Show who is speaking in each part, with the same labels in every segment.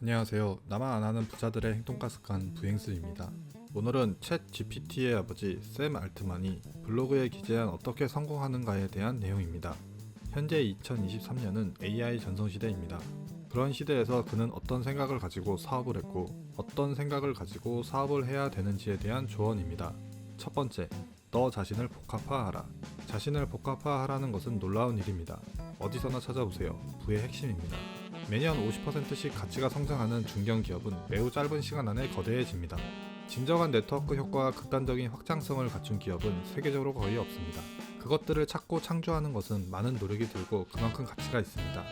Speaker 1: 안녕하세요. 나만 안 하는 부자들의 행동가 습관 부행수입니다. 오늘은 챗 GPT의 아버지 샘 알트만이 블로그에 기재한 어떻게 성공하는가에 대한 내용입니다. 현재 2023년은 AI 전성시대입니다. 그런 시대에서 그는 어떤 생각을 가지고 사업을 했고 어떤 생각을 가지고 사업을 해야 되는지에 대한 조언입니다. 첫 번째, 너 자신을 복합화하라. 자신을 복합화하라는 것은 놀라운 일입니다. 어디서나 찾아보세요. 부의 핵심입니다. 매년 50%씩 가치가 성장하는 중견 기업은 매우 짧은 시간 안에 거대해집니다. 진정한 네트워크 효과와 극단적인 확장성을 갖춘 기업은 세계적으로 거의 없습니다. 그것들을 찾고 창조하는 것은 많은 노력이 들고 그만큼 가치가 있습니다.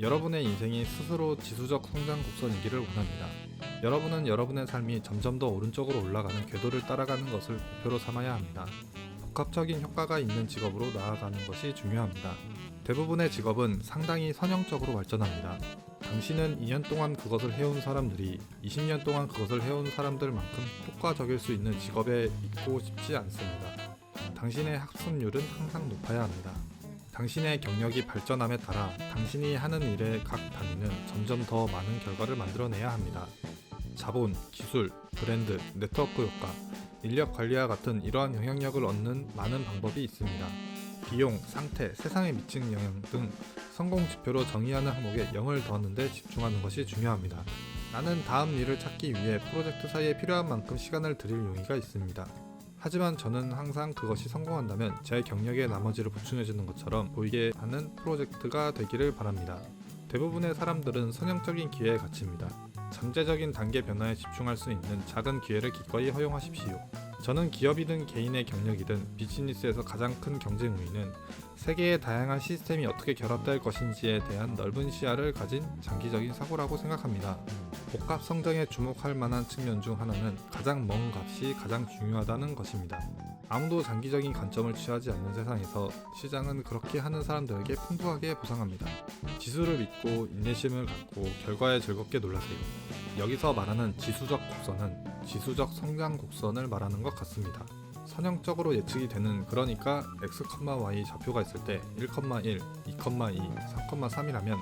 Speaker 1: 여러분의 인생이 스스로 지수적 성장 곡선이기를 원합니다. 여러분은 여러분의 삶이 점점 더 오른쪽으로 올라가는 궤도를 따라가는 것을 목표로 삼아야 합니다. 복합적인 효과가 있는 직업으로 나아가는 것이 중요합니다. 대부분의 직업은 상당히 선형적으로 발전합니다. 당신은 2년 동안 그것을 해온 사람들이 20년 동안 그것을 해온 사람들만큼 효과적일 수 있는 직업에 있고 싶지 않습니다. 당신의 학습률은 항상 높아야 합니다. 당신의 경력이 발전함에 따라 당신이 하는 일의 각 단위는 점점 더 많은 결과를 만들어내야 합니다. 자본, 기술, 브랜드, 네트워크 효과, 인력 관리와 같은 이러한 영향력을 얻는 많은 방법이 있습니다. 비용, 상태, 세상에 미치는 영향 등 성공 지표로 정의하는 항목에 0을 더하는 데 집중하는 것이 중요합니다. 나는 다음 일을 찾기 위해 프로젝트 사이에 필요한 만큼 시간을 들일 용의가 있습니다. 하지만 저는 항상 그것이 성공한다면 제 경력의 나머지를 보충해주는 것처럼 보이게 하는 프로젝트가 되기를 바랍니다. 대부분의 사람들은 선형적인 기회에 갇힙니다. 잠재적인 단계 변화에 집중할 수 있는 작은 기회를 기꺼이 허용하십시오. 저는 기업이든 개인의 경력이든 비즈니스에서 가장 큰 경쟁 우위는 세계의 다양한 시스템이 어떻게 결합될 것인지에 대한 넓은 시야를 가진 장기적인 사고라고 생각합니다. 복합 성장에 주목할 만한 측면 중 하나는 가장 먼 값이 가장 중요하다는 것입니다. 아무도 장기적인 관점을 취하지 않는 세상에서 시장은 그렇게 하는 사람들에게 풍부하게 보상합니다. 지수를 믿고 인내심을 갖고 결과에 즐겁게 놀라세요. 여기서 말하는 지수적 곡선은 지수적 성장 곡선을 말하는 것 같습니다. 선형적으로 예측이 되는 그러니까 x, y 좌표가 있을 때 1,1, 2,2, 3,3이라면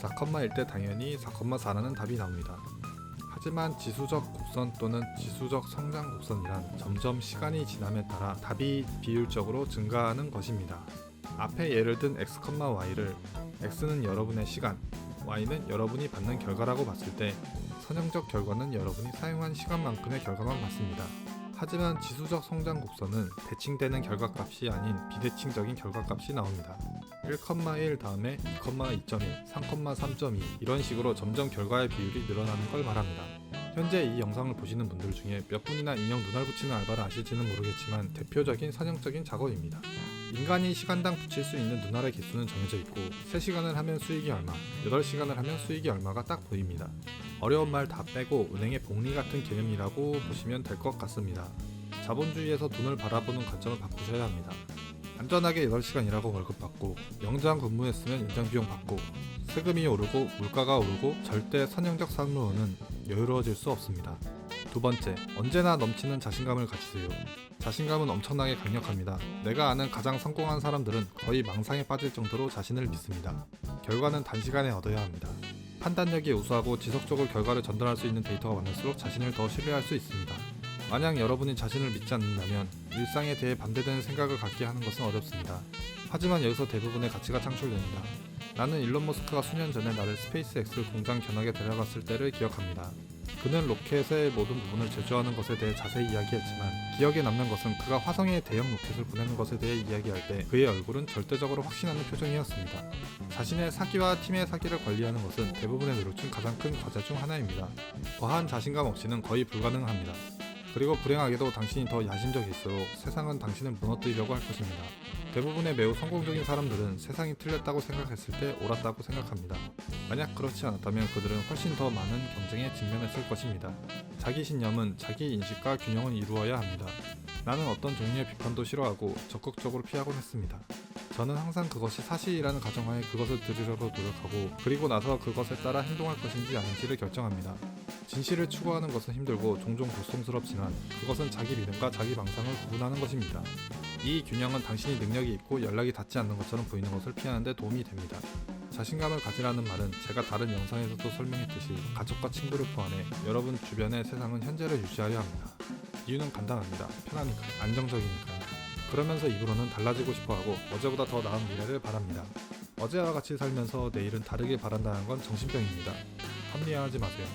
Speaker 1: 4,1 때 당연히 4,4라는 답이 나옵니다. 하지만 지수적 곡선 또는 지수적 성장 곡선이란 점점 시간이 지남에 따라 답이 비율적으로 증가하는 것입니다. 앞에 예를 든 x, y를 x는 여러분의 시간, y는 여러분이 받는 결과라고 봤을 때 선형적 결과는 여러분이 사용한 시간만큼의 결과만 받습니다. 하지만 지수적 성장 곡선은 대칭되는 결과값이 아닌 비대칭적인 결과값이 나옵니다. 1,1 다음에 2,2.1, 3,3.2 이런 식으로 점점 결과의 비율이 늘어나는 걸 말합니다. 현재 이 영상을 보시는 분들 중에 몇 분이나 인형 눈알 붙이는 알바를 아실지는 모르겠지만 대표적인 선형적인 작업입니다. 인간이 시간당 붙일 수 있는 눈알의 개수는 정해져 있고 3시간을 하면 수익이 얼마, 8시간을 하면 수익이 얼마가 딱 보입니다. 어려운 말 다 빼고 은행의 복리 같은 개념이라고 보시면 될 것 같습니다. 자본주의에서 돈을 바라보는 관점을 바꾸셔야 합니다. 안전하게 8시간 일하고 월급 받고 영장 근무했으면 연장 비용 받고 세금이 오르고 물가가 오르고 절대 선형적 삶으로는 여유로워질 수 없습니다. 두 번째, 언제나 넘치는 자신감을 가지세요. 자신감은 엄청나게 강력합니다. 내가 아는 가장 성공한 사람들은 거의 망상에 빠질 정도로 자신을 믿습니다. 결과는 단시간에 얻어야 합니다. 판단력이 우수하고 지속적으로 결과를 전달할 수 있는 데이터가 많을수록 자신을 더 신뢰할 수 있습니다. 만약 여러분이 자신을 믿지 않는다면 일상에 대해 반대되는 생각을 갖게 하는 것은 어렵습니다. 하지만 여기서 대부분의 가치가 창출됩니다. 나는 일론 머스크가 수년 전에 나를 스페이스X 공장 견학에 데려갔을 때를 기억합니다. 그는 로켓의 모든 부분을 제조하는 것에 대해 자세히 이야기했지만 기억에 남는 것은 그가 화성에 대형 로켓을 보내는 것에 대해 이야기할 때 그의 얼굴은 절대적으로 확신하는 표정이었습니다. 자신의 사기와 팀의 사기를 관리하는 것은 대부분의 노력 중 가장 큰 과제 중 하나입니다. 과한 자신감 없이는 거의 불가능합니다. 그리고 불행하게도 당신이 더 야심적일수록 세상은 당신을 무너뜨리려고 할 것입니다. 대부분의 매우 성공적인 사람들은 세상이 틀렸다고 생각했을 때 옳았다고 생각합니다. 만약 그렇지 않았다면 그들은 훨씬 더 많은 경쟁에 직면했을 것입니다. 자기 신념은 자기 인식과 균형을 이루어야 합니다. 나는 어떤 종류의 비판도 싫어하고 적극적으로 피하곤 했습니다. 저는 항상 그것이 사실이라는 가정하에 그것을 들으려고 노력하고 그리고 나서 그것에 따라 행동할 것인지 아닌지를 결정합니다. 진실을 추구하는 것은 힘들고 종종 고통스럽지만 그것은 자기 믿음과 자기 망상을 구분하는 것입니다. 이 균형은 당신이 능력이 있고 연락이 닿지 않는 것처럼 보이는 것을 피하는 데 도움이 됩니다. 자신감을 가지라는 말은 제가 다른 영상에서도 설명했듯이 가족과 친구를 포함해 여러분 주변의 세상은 현재를 유지하려 합니다. 이유는 간단합니다. 편하니까, 안정적이니까요. 그러면서 입으로는 달라지고 싶어하고 어제보다 더 나은 미래를 바랍니다. 어제와 같이 살면서 내일은 다르길 바란다는 건 정신병입니다. 합리화하지 마세요.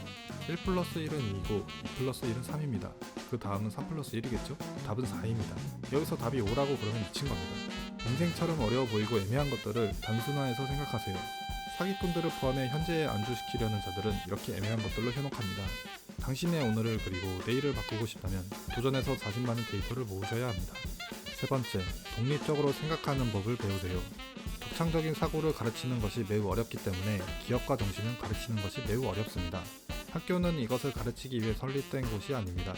Speaker 1: 1 플러스 1은 2이고 2 플러스 1은 3입니다. 그 다음은 3 플러스 1이겠죠? 답은 4입니다. 여기서 답이 5라고 그러면 미친 겁니다. 인생처럼 어려워 보이고 애매한 것들을 단순화해서 생각하세요. 사기꾼들을 포함해 현재에 안주시키려는 자들은 이렇게 애매한 것들로 현혹합니다. 당신의 오늘을 그리고 내일을 바꾸고 싶다면 도전해서 자신 많은 데이터를 모으셔야 합니다. 세 번째, 독립적으로 생각하는 법을 배우세요. 독창적인 사고를 가르치는 것이 매우 어렵기 때문에 기업과 정신은 가르치는 것이 매우 어렵습니다. 학교는 이것을 가르치기 위해 설립된 곳이 아닙니다.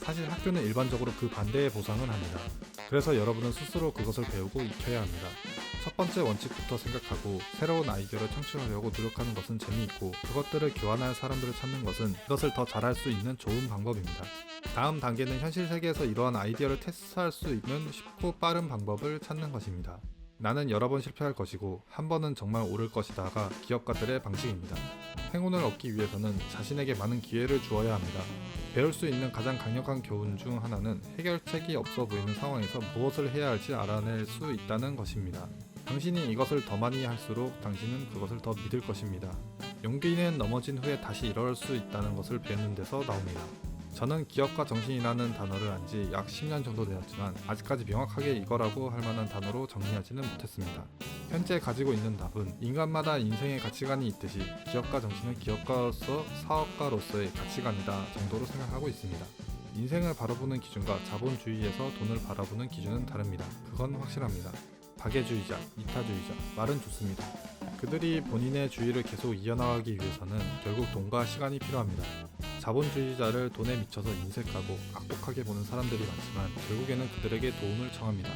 Speaker 1: 사실 학교는 일반적으로 그 반대의 보상을 합니다. 그래서 여러분은 스스로 그것을 배우고 익혀야 합니다. 첫 번째 원칙부터 생각하고 새로운 아이디어를 창출하려고 노력하는 것은 재미있고 그것들을 교환할 사람들을 찾는 것은 이것을 더 잘할 수 있는 좋은 방법입니다. 다음 단계는 현실 세계에서 이러한 아이디어를 테스트할 수 있는 쉽고 빠른 방법을 찾는 것입니다. 나는 여러 번 실패할 것이고 한 번은 정말 오를 것이다가 기업가들의 방식입니다. 행운을 얻기 위해서는 자신에게 많은 기회를 주어야 합니다. 배울 수 있는 가장 강력한 교훈 중 하나는 해결책이 없어 보이는 상황에서 무엇을 해야 할지 알아낼 수 있다는 것입니다. 당신이 이것을 더 많이 할수록 당신은 그것을 더 믿을 것입니다. 용기는 넘어진 후에 다시 일어날 수 있다는 것을 배우는 데서 나옵니다. 저는 기업과 정신이라는 단어를 안 지 약 10년 정도 되었지만 아직까지 명확하게 이거라고 할 만한 단어로 정리하지는 못했습니다. 현재 가지고 있는 답은 인간마다 인생의 가치관이 있듯이 기업가 정신은 기업가로서 사업가로서의 가치관이다 정도로 생각하고 있습니다. 인생을 바라보는 기준과 자본주의에서 돈을 바라보는 기준은 다릅니다. 그건 확실합니다. 박애주의자, 이타주의자, 말은 좋습니다. 그들이 본인의 주의를 계속 이어나가기 위해서는 결국 돈과 시간이 필요합니다. 자본주의자를 돈에 미쳐서 인색하고 악독하게 보는 사람들이 많지만 결국에는 그들에게 도움을 청합니다.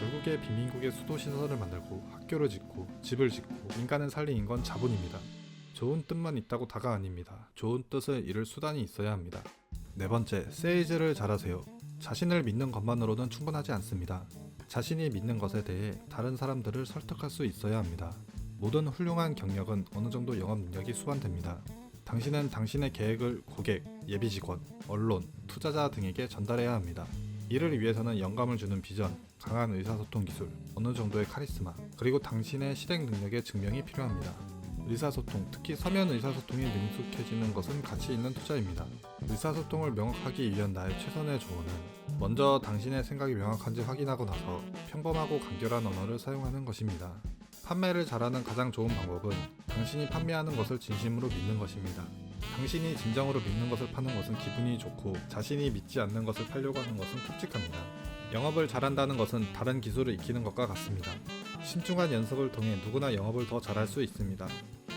Speaker 1: 결국에 빈민국의 수도 시설을 만들고 학교를 짓고 집을 짓고 인간을 살리는 건 자본입니다. 좋은 뜻만 있다고 다가 아닙니다. 좋은 뜻을 이룰 수단이 있어야 합니다. 네 번째, 세일즈를 잘하세요. 자신을 믿는 것만으로는 충분하지 않습니다. 자신이 믿는 것에 대해 다른 사람들을 설득할 수 있어야 합니다. 모든 훌륭한 경력은 어느 정도 영업 능력이 수반됩니다. 당신은 당신의 계획을 고객, 예비 직원, 언론, 투자자 등에게 전달해야 합니다. 이를 위해서는 영감을 주는 비전, 강한 의사소통 기술, 어느 정도의 카리스마, 그리고 당신의 실행 능력의 증명이 필요합니다. 의사소통, 특히 서면 의사소통이 능숙해지는 것은 가치 있는 투자입니다. 의사소통을 명확하기 위한 나의 최선의 조언은 먼저 당신의 생각이 명확한지 확인하고 나서 평범하고 간결한 언어를 사용하는 것입니다. 판매를 잘하는 가장 좋은 방법은 당신이 판매하는 것을 진심으로 믿는 것입니다. 당신이 진정으로 믿는 것을 파는 것은 기분이 좋고 자신이 믿지 않는 것을 팔려고 하는 것은 끔찍합니다. 영업을 잘한다는 것은 다른 기술을 익히는 것과 같습니다. 신중한 연습을 통해 누구나 영업을 더 잘할 수 있습니다.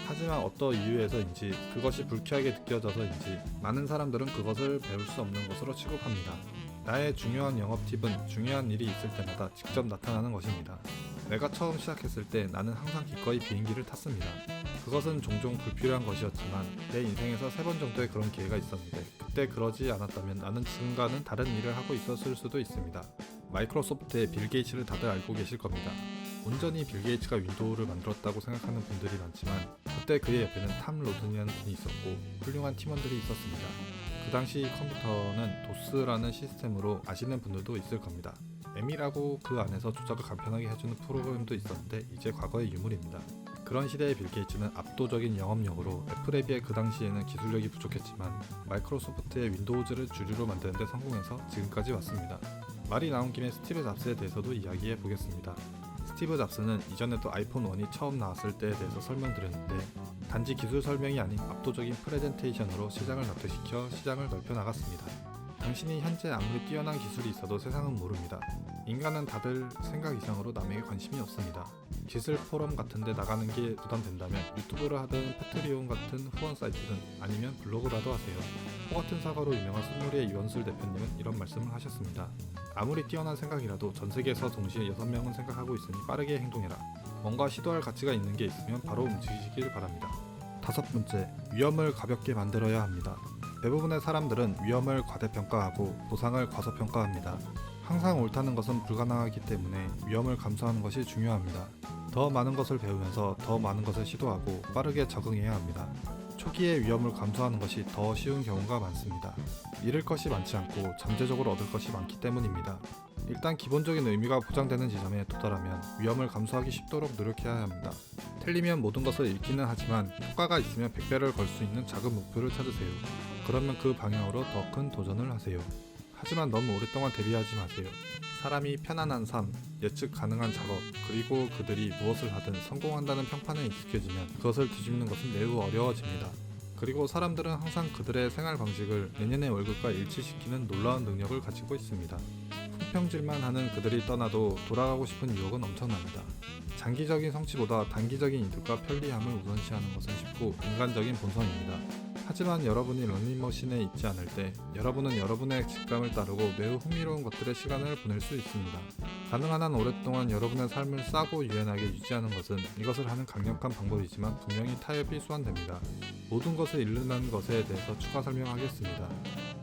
Speaker 1: 하지만 어떤 이유에서인지 그것이 불쾌하게 느껴져서인지 많은 사람들은 그것을 배울 수 없는 것으로 취급합니다. 나의 중요한 영업 팁은 중요한 일이 있을 때마다 직접 나타나는 것입니다. 내가 처음 시작했을 때 나는 항상 기꺼이 비행기를 탔습니다. 그것은 종종 불필요한 것이었지만 내 인생에서 세 번 정도의 그런 기회가 있었는데 그때 그러지 않았다면 나는 지금과는 다른 일을 하고 있었을 수도 있습니다. 마이크로소프트의 빌 게이츠를 다들 알고 계실 겁니다. 온전히 빌 게이츠가 윈도우를 만들었다고 생각하는 분들이 많지만 그때 그의 옆에는 탐 로든이라는 분이 있었고 훌륭한 팀원들이 있었습니다. 그 당시 컴퓨터는 도스라는 시스템으로 아시는 분들도 있을 겁니다. M이라고 그 안에서 조작을 간편하게 해주는 프로그램도 있었는데 이제 과거의 유물입니다. 그런 시대의 빌 게이츠는 압도적인 영업력으로 애플에 비해 그 당시에는 기술력이 부족했지만 마이크로소프트의 윈도우즈를 주류로 만드는데 성공해서 지금까지 왔습니다. 말이 나온 김에 스티브 잡스에 대해서도 이야기해 보겠습니다. 스티브 잡스는 이전에도 아이폰 1이 처음 나왔을 때에 대해서 설명드렸는데 단지 기술 설명이 아닌 압도적인 프레젠테이션으로 시장을 납득시켜 시장을 넓혀 나갔습니다. 당신이 현재 아무리 뛰어난 기술이 있어도 세상은 모릅니다. 인간은 다들 생각 이상으로 남에게 관심이 없습니다. 기술 포럼 같은 데 나가는 게 부담된다면 유튜브를 하든 패트리온 같은 후원 사이트든 아니면 블로그라도 하세요. 호 같은 사과로 유명한 순누리의 이원술 대표님은 이런 말씀을 하셨습니다. 아무리 뛰어난 생각이라도 전 세계에서 동시에 6명은 생각하고 있으니 빠르게 행동해라. 뭔가 시도할 가치가 있는 게 있으면 바로 움직이시길 바랍니다. 다섯 번째, 위험을 가볍게 만들어야 합니다. 대부분의 사람들은 위험을 과대평가하고 보상을 과소평가합니다. 항상 옳다는 것은 불가능하기 때문에 위험을 감수하는 것이 중요합니다. 더 많은 것을 배우면서 더 많은 것을 시도하고 빠르게 적응해야 합니다. 초기의 위험을 감수하는 것이 더 쉬운 경우가 많습니다. 잃을 것이 많지 않고 잠재적으로 얻을 것이 많기 때문입니다. 일단 기본적인 의미가 보장되는 지점에 도달하면 위험을 감수하기 쉽도록 노력해야 합니다. 틀리면 모든 것을 잃기는 하지만 효과가 있으면 100배를 걸 수 있는 작은 목표를 찾으세요. 그러면 그 방향으로 더 큰 도전을 하세요. 하지만 너무 오랫동안 대비하지 마세요. 사람이 편안한 삶, 예측 가능한 작업, 그리고 그들이 무엇을 하든 성공한다는 평판에 익숙해지면 그것을 뒤집는 것은 매우 어려워집니다. 그리고 사람들은 항상 그들의 생활 방식을 내년의 월급과 일치시키는 놀라운 능력을 가지고 있습니다. 품평질만 하는 그들이 떠나도 돌아가고 싶은 유혹은 엄청납니다. 장기적인 성취보다 단기적인 이득과 편리함을 우선시하는 것은 쉽고 인간적인 본성입니다. 하지만 여러분이 런닝머신에 있지 않을 때 여러분은 여러분의 직감을 따르고 매우 흥미로운 것들의 시간을 보낼 수 있습니다. 가능한 한 오랫동안 여러분의 삶을 싸고 유연하게 유지하는 것은 이것을 하는 강력한 방법이지만 분명히 타협이 수반됩니다. 모든 것을 잃는 것에 대해서 추가 설명하겠습니다.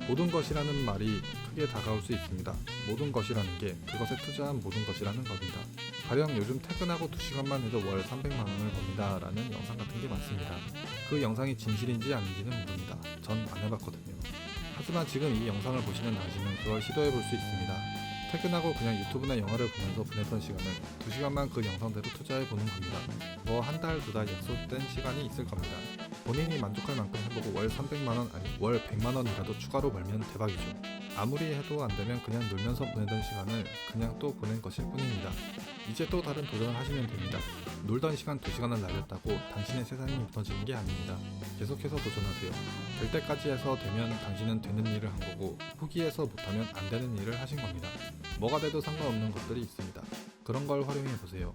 Speaker 1: 모든 것이라는 말이 크게 다가올 수 있습니다. 모든 것이라는 게 그것에 투자한 모든 것이라는 겁니다. 가령 요즘 퇴근하고 2시간만 해도 월 300만 원을 법니다. 라는 영상 같은 게 많습니다. 그 영상이 진실인지 아닌지는 모릅니다. 전 안 해봤거든요. 하지만 지금 이 영상을 보시는 당신은 그걸 시도해 볼 수 있습니다. 퇴근하고 그냥 유튜브나 영화를 보면서 보냈던 시간을 2시간만 그 영상대로 투자해 보는 겁니다. 뭐 한 달, 두 달 약속된 시간이 있을 겁니다. 본인이 만족할 만큼 해보고 월 300만원 아니 월 100만원이라도 추가로 벌면 대박이죠. 아무리 해도 안 되면 그냥 놀면서 보내던 시간을 그냥 또 보낸 것일 뿐입니다. 이제 또 다른 도전을 하시면 됩니다. 놀던 시간 2시간을 날렸다고 당신의 세상이 무너지는 게 아닙니다. 계속해서 도전하세요. 될 때까지 해서 되면 당신은 되는 일을 한 거고 포기해서 못하면 안 되는 일을 하신 겁니다. 뭐가 돼도 상관없는 것들이 있습니다. 그런 걸 활용해 보세요.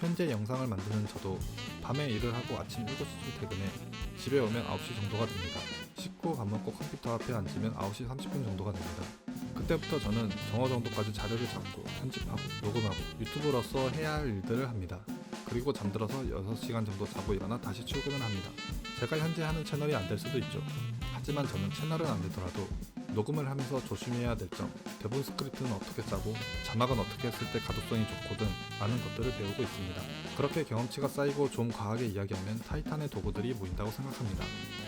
Speaker 1: 현재 영상을 만드는 저도 밤에 일을 하고 아침 7시쯤 퇴근해 집에 오면 9시 정도가 됩니다. 씻고 밥 먹고 컴퓨터 앞에 앉으면 9시 30분 정도가 됩니다. 그때부터 저는 정오 정도까지 자료를 잡고 편집하고 녹음하고 유튜브로서 해야 할 일들을 합니다. 그리고 잠들어서 6시간 정도 자고 일어나 다시 출근을 합니다. 제가 현재 하는 채널이 안 될 수도 있죠. 하지만 저는 채널은 안 되더라도 녹음을 하면서 조심해야 될 점, 대본 스크립트는 어떻게 짜고 자막은 어떻게 했을 때 가독성이 좋거든 라는 것들을 배우고 있습니다. 그렇게 경험치가 쌓이고 좀 과하게 이야기하면 타이탄의 도구들이 모인다고 생각합니다.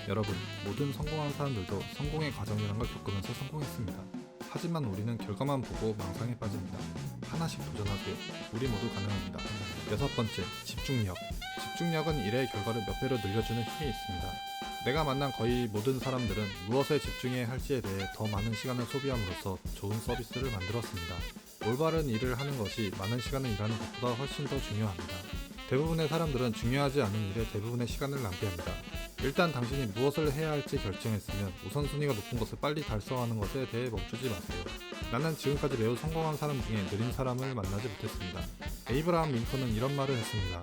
Speaker 1: 여러분, 모든 성공한 사람들도 성공의 과정이란 걸 겪으면서 성공했습니다. 하지만 우리는 결과만 보고 망상에 빠집니다. 하나씩 도전하세요. 우리 모두 가능합니다. 여섯 번째, 집중력. 집중력은 일의 결과를 몇 배로 늘려주는 힘이 있습니다. 내가 만난 거의 모든 사람들은 무엇에 집중해야 할지에 대해 더 많은 시간을 소비함으로써 좋은 서비스를 만들었습니다. 올바른 일을 하는 것이 많은 시간을 일하는 것보다 훨씬 더 중요합니다. 대부분의 사람들은 중요하지 않은 일에 대부분의 시간을 낭비합니다. 일단 당신이 무엇을 해야 할지 결정했으면 우선순위가 높은 것을 빨리 달성하는 것에 대해 멈추지 마세요. 나는 지금까지 매우 성공한 사람 중에 느린 사람을 만나지 못했습니다. 에이브라함 링컨은 이런 말을 했습니다.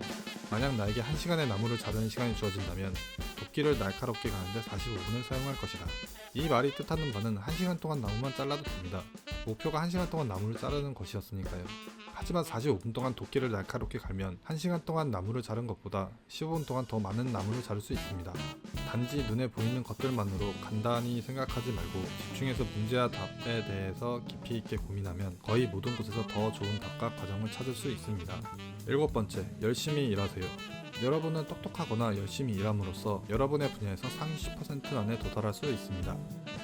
Speaker 1: 만약 나에게 1시간의 나무를 자르는 시간이 주어진다면 도끼를 날카롭게 가는데 45분을 사용할 것이다. 이 말이 뜻하는 바는 1시간 동안 나무만 잘라도 됩니다. 목표가 1시간 동안 나무를 자르는 것이었으니까요. 하지만 45분 동안 도끼를 날카롭게 갈면 1시간 동안 나무를 자른 것보다 15분 동안 더 많은 나무를 자를 수 있습니다. 단지 눈에 보이는 것들만으로 간단히 생각하지 말고 집중해서 문제와 답에 대해서 깊이 있게 고민하면 거의 모든 곳에서 더 좋은 답과 과정을 찾을 수 있습니다. 일곱 번째, 열심히 일하세요. 여러분은 똑똑하거나 열심히 일함으로써 여러분의 분야에서 상위 10% 안에 도달할 수 있습니다.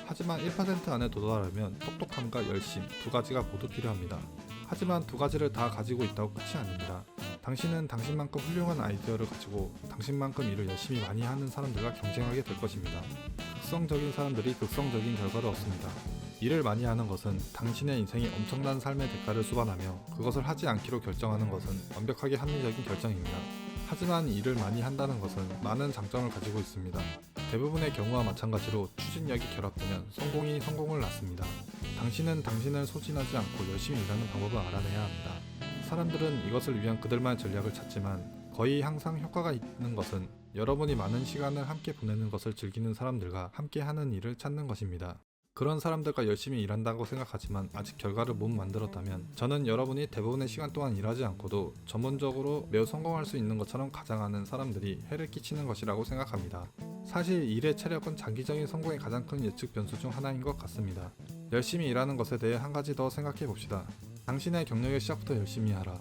Speaker 1: 하지만 1% 안에 도달하려면 똑똑함과 열심 두 가지가 모두 필요합니다. 하지만 두 가지를 다 가지고 있다고 끝이 아닙니다. 당신은 당신만큼 훌륭한 아이디어를 가지고 당신만큼 일을 열심히 많이 하는 사람들과 경쟁하게 될 것입니다. 극성적인 사람들이 극성적인 결과를 얻습니다. 일을 많이 하는 것은 당신의 인생이 엄청난 삶의 대가를 수반하며 그것을 하지 않기로 결정하는 것은 완벽하게 합리적인 결정입니다. 하지만 일을 많이 한다는 것은 많은 장점을 가지고 있습니다. 대부분의 경우와 마찬가지로 추진력이 결합되면 성공이 성공을 낳습니다. 당신은 당신을 소진하지 않고 열심히 일하는 방법을 알아내야 합니다. 사람들은 이것을 위한 그들만의 전략을 찾지만 거의 항상 효과가 있는 것은 여러분이 많은 시간을 함께 보내는 것을 즐기는 사람들과 함께 하는 일을 찾는 것입니다. 그런 사람들과 열심히 일한다고 생각하지만 아직 결과를 못 만들었다면 저는 여러분이 대부분의 시간 동안 일하지 않고도 전문적으로 매우 성공할 수 있는 것처럼 가장하는 사람들이 해를 끼치는 것이라고 생각합니다. 사실 일의 체력은 장기적인 성공의 가장 큰 예측 변수 중 하나인 것 같습니다. 열심히 일하는 것에 대해 한 가지 더 생각해 봅시다. 당신의 경력의 시작부터 열심히 하라.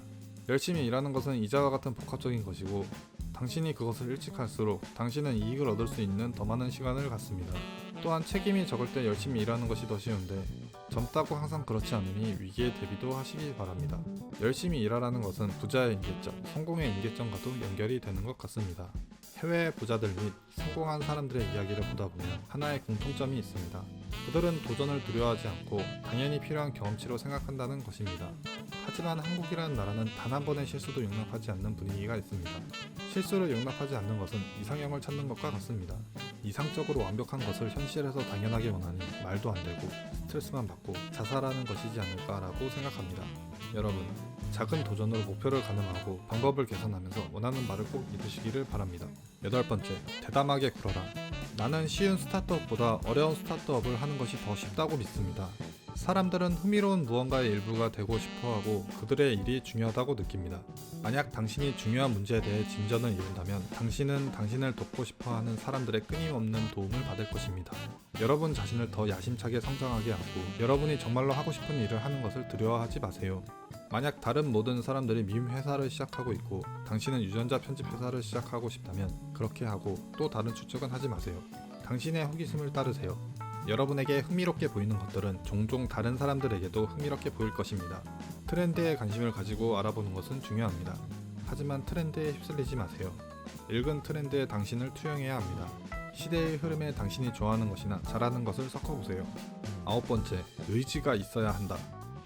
Speaker 1: 열심히 일하는 것은 이자와 같은 복합적인 것이고 당신이 그것을 일찍 할수록 당신은 이익을 얻을 수 있는 더 많은 시간을 갖습니다. 또한 책임이 적을 때 열심히 일하는 것이 더 쉬운데 젊다고 항상 그렇지 않으니 위기에 대비도 하시기 바랍니다. 열심히 일하라는 것은 부자의 임계점, 성공의 임계점과도 연결이 되는 것 같습니다. 해외 부자들 및 성공한 사람들의 이야기를 보다 보면 하나의 공통점이 있습니다. 그들은 도전을 두려워하지 않고 당연히 필요한 경험치로 생각한다는 것입니다. 하지만 한국이라는 나라는 단 한 번의 실수도 용납하지 않는 분위기가 있습니다. 실수를 용납하지 않는 것은 이상형을 찾는 것과 같습니다. 이상적으로 완벽한 것을 현실에서 당연하게 원하니 말도 안 되고 스트레스만 받고 자살하는 것이지 않을까라고 생각합니다. 여러분, 작은 도전으로 목표를 가늠하고 방법을 개선하면서 원하는 말을 꼭 이루시기를 바랍니다. 여덟 번째, 대담하게 굴어라. 나는 쉬운 스타트업보다 어려운 스타트업을 하는 것이 더 쉽다고 믿습니다. 사람들은 흥미로운 무언가의 일부가 되고 싶어 하고 그들의 일이 중요하다고 느낍니다. 만약 당신이 중요한 문제에 대해 진전을 이룬다면 당신은 당신을 돕고 싶어 하는 사람들의 끊임없는 도움을 받을 것입니다. 여러분 자신을 더 야심차게 성장하게 하고 여러분이 정말로 하고 싶은 일을 하는 것을 두려워하지 마세요. 만약 다른 모든 사람들이 밈 회사를 시작하고 있고 당신은 유전자 편집 회사를 시작하고 싶다면 그렇게 하고 또 다른 추측은 하지 마세요. 당신의 호기심을 따르세요. 여러분에게 흥미롭게 보이는 것들은 종종 다른 사람들에게도 흥미롭게 보일 것입니다. 트렌드에 관심을 가지고 알아보는 것은 중요합니다. 하지만 트렌드에 휩쓸리지 마세요. 읽은 트렌드에 당신을 투영해야 합니다. 시대의 흐름에 당신이 좋아하는 것이나 잘하는 것을 섞어보세요. 아홉 번째, 의지가 있어야 한다.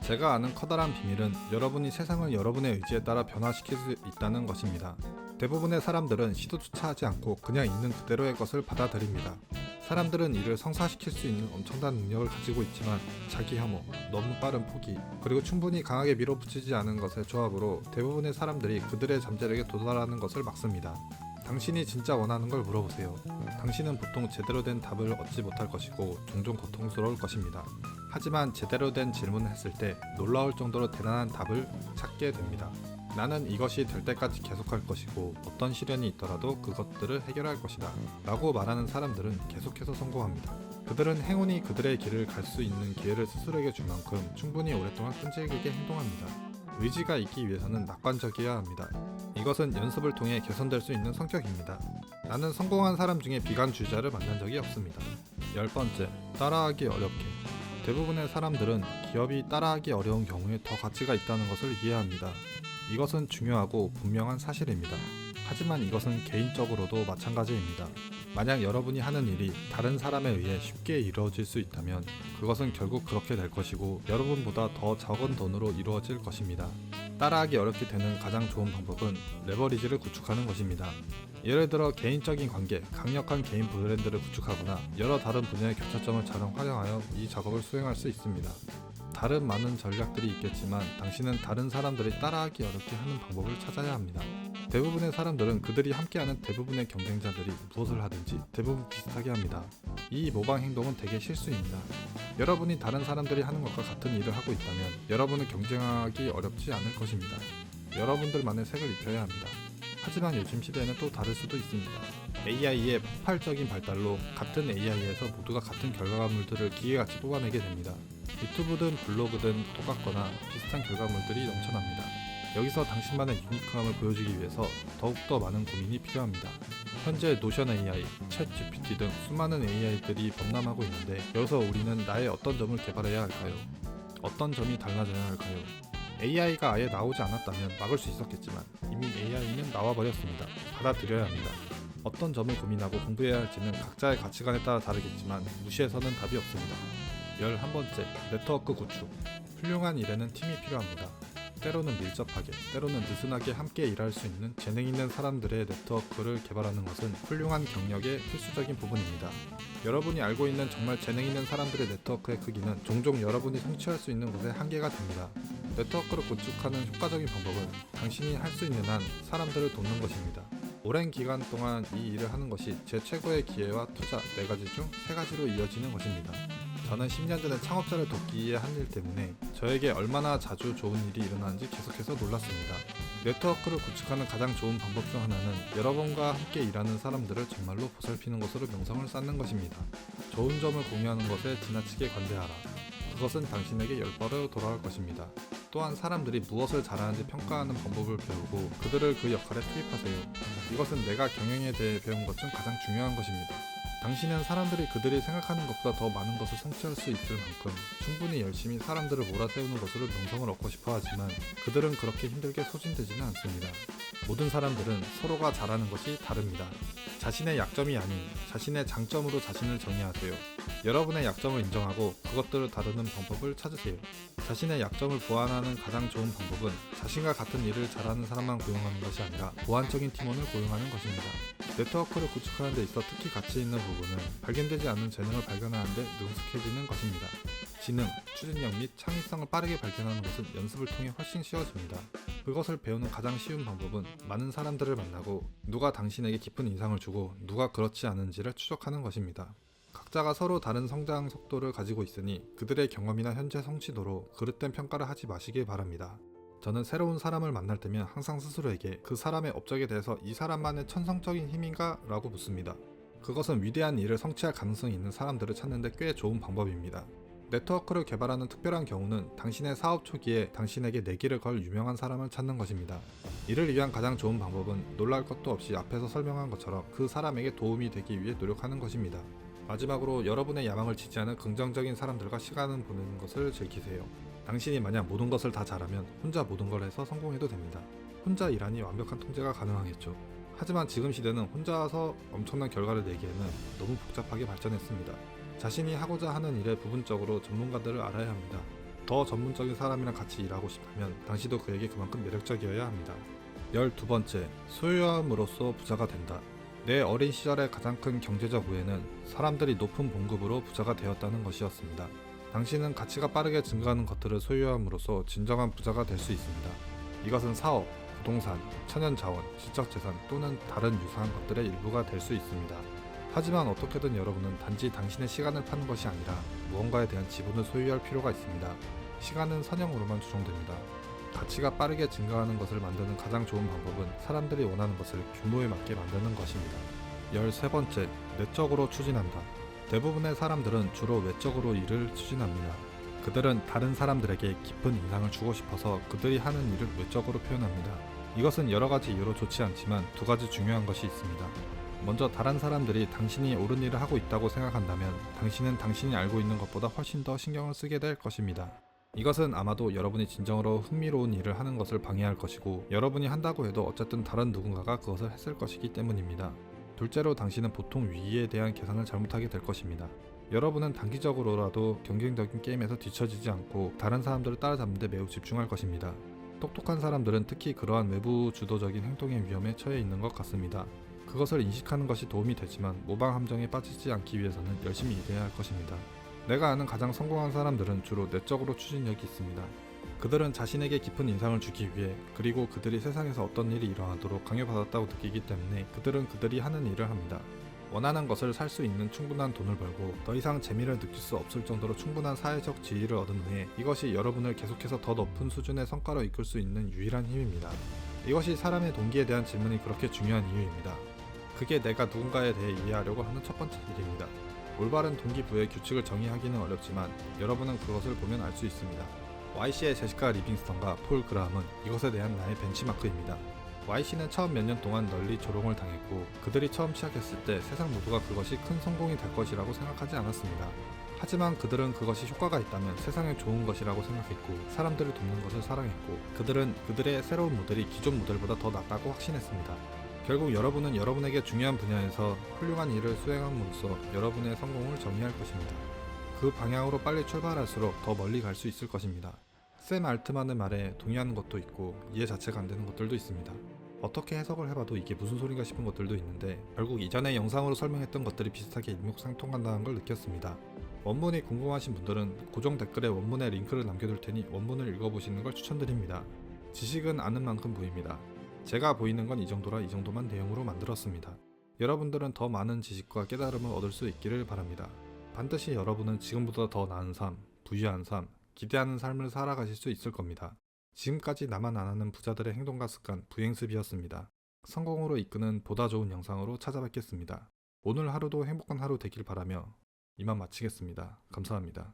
Speaker 1: 제가 아는 커다란 비밀은 여러분이 세상을 여러분의 의지에 따라 변화시킬 수 있다는 것입니다. 대부분의 사람들은 시도조차 하지 않고 그냥 있는 그대로의 것을 받아들입니다. 사람들은 이를 성사시킬 수 있는 엄청난 능력을 가지고 있지만 자기 혐오, 너무 빠른 포기, 그리고 충분히 강하게 밀어붙이지 않은 것의 조합으로 대부분의 사람들이 그들의 잠재력에 도달하는 것을 막습니다. 당신이 진짜 원하는 걸 물어보세요. 당신은 보통 제대로 된 답을 얻지 못할 것이고 종종 고통스러울 것입니다. 하지만 제대로 된 질문을 했을 때 놀라울 정도로 대단한 답을 찾게 됩니다. 나는 이것이 될 때까지 계속할 것이고 어떤 시련이 있더라도 그것들을 해결할 것이다. 라고 말하는 사람들은 계속해서 성공합니다. 그들은 행운이 그들의 길을 갈 수 있는 기회를 스스로에게 준 만큼 충분히 오랫동안 끈질기게 행동합니다. 의지가 있기 위해서는 낙관적이어야 합니다. 이것은 연습을 통해 개선될 수 있는 성격입니다. 나는 성공한 사람 중에 비관주의자를 만난 적이 없습니다. 열 번째, 따라하기 어렵게. 대부분의 사람들은 기업이 따라하기 어려운 경우에 더 가치가 있다는 것을 이해합니다. 이것은 중요하고 분명한 사실입니다. 하지만 이것은 개인적으로도 마찬가지입니다. 만약 여러분이 하는 일이 다른 사람에 의해 쉽게 이루어질 수 있다면 그것은 결국 그렇게 될 것이고 여러분보다 더 적은 돈으로 이루어질 것입니다. 따라하기 어렵게 되는 가장 좋은 방법은 레버리지를 구축하는 것입니다. 예를 들어 개인적인 관계, 강력한 개인 브랜드를 구축하거나 여러 다른 분야의 교차점을 잘 활용하여 이 작업을 수행할 수 있습니다. 다른 많은 전략들이 있겠지만 당신은 다른 사람들이 따라하기 어렵게 하는 방법을 찾아야 합니다. 대부분의 사람들은 그들이 함께하는 대부분의 경쟁자들이 무엇을 하든지 대부분 비슷하게 합니다. 이 모방 행동은 대개 실수입니다. 여러분이 다른 사람들이 하는 것과 같은 일을 하고 있다면 여러분은 경쟁하기 어렵지 않을 것입니다. 여러분들만의 색을 입혀야 합니다. 하지만 요즘 시대에는 또 다를 수도 있습니다. AI의 폭발적인 발달로 같은 AI에서 모두가 같은 결과물들을 기계같이 뽑아내게 됩니다. 유튜브든 블로그든 똑같거나 비슷한 결과물들이 넘쳐납니다. 여기서 당신만의 유니크함을 보여주기 위해서 더욱더 많은 고민이 필요합니다. 현재 노션 AI, 챗 GPT 등 수많은 AI들이 범람하고 있는데 여기서 우리는 나의 어떤 점을 개발해야 할까요? 어떤 점이 달라져야 할까요? AI가 아예 나오지 않았다면 막을 수 있었겠지만 이미 AI는 나와버렸습니다. 받아들여야 합니다. 어떤 점을 고민하고 공부해야 할지는 각자의 가치관에 따라 다르겠지만 무시해서는 답이 없습니다. 11번째, 네트워크 구축. 훌륭한 일에는 팀이 필요합니다. 때로는 밀접하게, 때로는 느슨하게 함께 일할 수 있는 재능 있는 사람들의 네트워크를 개발하는 것은 훌륭한 경력의 필수적인 부분입니다. 여러분이 알고 있는 정말 재능 있는 사람들의 네트워크의 크기는 종종 여러분이 성취할 수 있는 곳에 한계가 됩니다. 네트워크를 구축하는 효과적인 방법은 당신이 할 수 있는 한 사람들을 돕는 것입니다. 오랜 기간 동안 이 일을 하는 것이 제 최고의 기회와 투자 4가지 중 3가지로 이어지는 것입니다. 저는 10년 전에 창업자를 돕기 위해 한 일 때문에 저에게 얼마나 자주 좋은 일이 일어나는지 계속해서 놀랐습니다. 네트워크를 구축하는 가장 좋은 방법 중 하나는 여러분과 함께 일하는 사람들을 정말로 보살피는 것으로 명성을 쌓는 것입니다. 좋은 점을 공유하는 것에 지나치게 관대하라. 그것은 당신에게 열벌로 돌아올 것입니다. 또한 사람들이 무엇을 잘하는지 평가하는 방법을 배우고 그들을 그 역할에 투입하세요. 이것은 내가 경영에 대해 배운 것 중 가장 중요한 것입니다. 당신은 사람들이 그들이 생각하는 것보다 더 많은 것을 성취할 수 있을 만큼 충분히 열심히 사람들을 몰아세우는 것으로 명성을 얻고 싶어 하지만 그들은 그렇게 힘들게 소진되지는 않습니다. 모든 사람들은 서로가 잘하는 것이 다릅니다. 자신의 약점이 아닌 자신의 장점으로 자신을 정의하세요. 여러분의 약점을 인정하고 그것들을 다루는 방법을 찾으세요. 자신의 약점을 보완하는 가장 좋은 방법은 자신과 같은 일을 잘하는 사람만 고용하는 것이 아니라 보완적인 팀원을 고용하는 것입니다. 네트워크를 구축하는 데 있어 특히 가치 있는 부분은 발견되지 않는 재능을 발견하는 데 능숙해지는 것입니다. 지능, 추진력 및 창의성을 빠르게 발견하는 것은 연습을 통해 훨씬 쉬워집니다. 그것을 배우는 가장 쉬운 방법은 많은 사람들을 만나고 누가 당신에게 깊은 인상을 주고 누가 그렇지 않은지를 추적하는 것입니다. 각자가 서로 다른 성장 속도를 가지고 있으니 그들의 경험이나 현재 성취도로 그릇된 평가를 하지 마시길 바랍니다. 저는 새로운 사람을 만날 때면 항상 스스로에게 그 사람의 업적에 대해서 이 사람만의 천성적인 힘인가? 라고 묻습니다. 그것은 위대한 일을 성취할 가능성이 있는 사람들을 찾는데 꽤 좋은 방법입니다. 네트워크를 개발하는 특별한 경우는 당신의 사업 초기에 당신에게 내기를 걸 유명한 사람을 찾는 것입니다. 이를 위한 가장 좋은 방법은 놀랄 것도 없이 앞에서 설명한 것처럼 그 사람에게 도움이 되기 위해 노력하는 것입니다. 마지막으로 여러분의 야망을 지지하는 긍정적인 사람들과 시간을 보내는 것을 즐기세요. 당신이 만약 모든 것을 다 잘하면 혼자 모든 걸 해서 성공해도 됩니다. 혼자 일하니 완벽한 통제가 가능하겠죠. 하지만 지금 시대는 혼자서 엄청난 결과를 내기에는 너무 복잡하게 발전했습니다. 자신이 하고자 하는 일에 부분적으로 전문가들을 알아야 합니다. 더 전문적인 사람이랑 같이 일하고 싶다면 당시도 그에게 그만큼 매력적이어야 합니다. 12번째, 소유함으로써 부자가 된다. 내 어린 시절의 가장 큰 경제적 우애는 사람들이 높은 봉급으로 부자가 되었다는 것이었습니다. 당신은 가치가 빠르게 증가하는 것들을 소유함으로써 진정한 부자가 될 수 있습니다. 이것은 사업, 부동산, 천연자원, 지적재산 또는 다른 유사한 것들의 일부가 될 수 있습니다. 하지만 어떻게든 여러분은 단지 당신의 시간을 파는 것이 아니라 무언가에 대한 지분을 소유할 필요가 있습니다. 시간은 선형으로만 추정됩니다. 가치가 빠르게 증가하는 것을 만드는 가장 좋은 방법은 사람들이 원하는 것을 규모에 맞게 만드는 것입니다. 13번째, 내적으로 추진한다. 대부분의 사람들은 주로 외적으로 일을 추진합니다. 그들은 다른 사람들에게 깊은 인상을 주고 싶어서 그들이 하는 일을 외적으로 표현합니다. 이것은 여러 가지 이유로 좋지 않지만 두 가지 중요한 것이 있습니다. 먼저 다른 사람들이 당신이 옳은 일을 하고 있다고 생각한다면 당신은 당신이 알고 있는 것보다 훨씬 더 신경을 쓰게 될 것입니다. 이것은 아마도 여러분이 진정으로 흥미로운 일을 하는 것을 방해할 것이고 여러분이 한다고 해도 어쨌든 다른 누군가가 그것을 했을 것이기 때문입니다. 둘째로 당신은 보통 위기에 대한 계산을 잘못하게 될 것입니다. 여러분은 단기적으로라도 경쟁적인 게임에서 뒤처지지 않고 다른 사람들을 따라잡는 데 매우 집중할 것입니다. 똑똑한 사람들은 특히 그러한 외부 주도적인 행동의 위험에 처해 있는 것 같습니다. 그것을 인식하는 것이 도움이 되지만 모방 함정에 빠지지 않기 위해서는 열심히 일해야 할 것입니다. 내가 아는 가장 성공한 사람들은 주로 내적으로 추진력이 있습니다. 그들은 자신에게 깊은 인상을 주기 위해 그리고 그들이 세상에서 어떤 일이 일어나도록 강요받았다고 느끼기 때문에 그들은 그들이 하는 일을 합니다. 원하는 것을 살 수 있는 충분한 돈을 벌고 더 이상 재미를 느낄 수 없을 정도로 충분한 사회적 지위를 얻은 후에 이것이 여러분을 계속해서 더 높은 수준의 성과로 이끌 수 있는 유일한 힘입니다. 이것이 사람의 동기에 대한 질문이 그렇게 중요한 이유입니다. 그게 내가 누군가에 대해 이해하려고 하는 첫 번째 일입니다. 올바른 동기부여의 규칙을 정의하기는 어렵지만 여러분은 그것을 보면 알 수 있습니다. YC의 제시카 리빙스턴과 폴 그라함은 이것에 대한 나의 벤치마크입니다. YC는 처음 몇 년 동안 널리 조롱을 당했고 그들이 처음 시작했을 때 세상 모두가 그것이 큰 성공이 될 것이라고 생각하지 않았습니다. 하지만 그들은 그것이 효과가 있다면 세상에 좋은 것이라고 생각했고 사람들을 돕는 것을 사랑했고 그들은 그들의 새로운 모델이 기존 모델보다 더 낫다고 확신했습니다. 결국 여러분은 여러분에게 중요한 분야에서 훌륭한 일을 수행함으로써 여러분의 성공을 정의할 것입니다. 그 방향으로 빨리 출발할수록 더 멀리 갈 수 있을 것입니다. 샘 알트만의 말에 동의하는 것도 있고 이해 자체가 안 되는 것들도 있습니다. 어떻게 해석을 해봐도 이게 무슨 소린가 싶은 것들도 있는데 결국 이전에 영상으로 설명했던 것들이 비슷하게 일목상통한다는 걸 느꼈습니다. 원문이 궁금하신 분들은 고정 댓글에 원문의 링크를 남겨둘 테니 원문을 읽어보시는 걸 추천드립니다. 지식은 아는 만큼 보입니다. 제가 보이는 건 이 정도라 이 정도만 내용으로 만들었습니다. 여러분들은 더 많은 지식과 깨달음을 얻을 수 있기를 바랍니다. 반드시 여러분은 지금보다 더 나은 삶, 부유한 삶, 기대하는 삶을 살아가실 수 있을 겁니다. 지금까지 나만 안 하는 부자들의 행동과 습관 부행습이었습니다. 성공으로 이끄는 보다 좋은 영상으로 찾아뵙겠습니다. 오늘 하루도 행복한 하루 되길 바라며 이만 마치겠습니다. 감사합니다.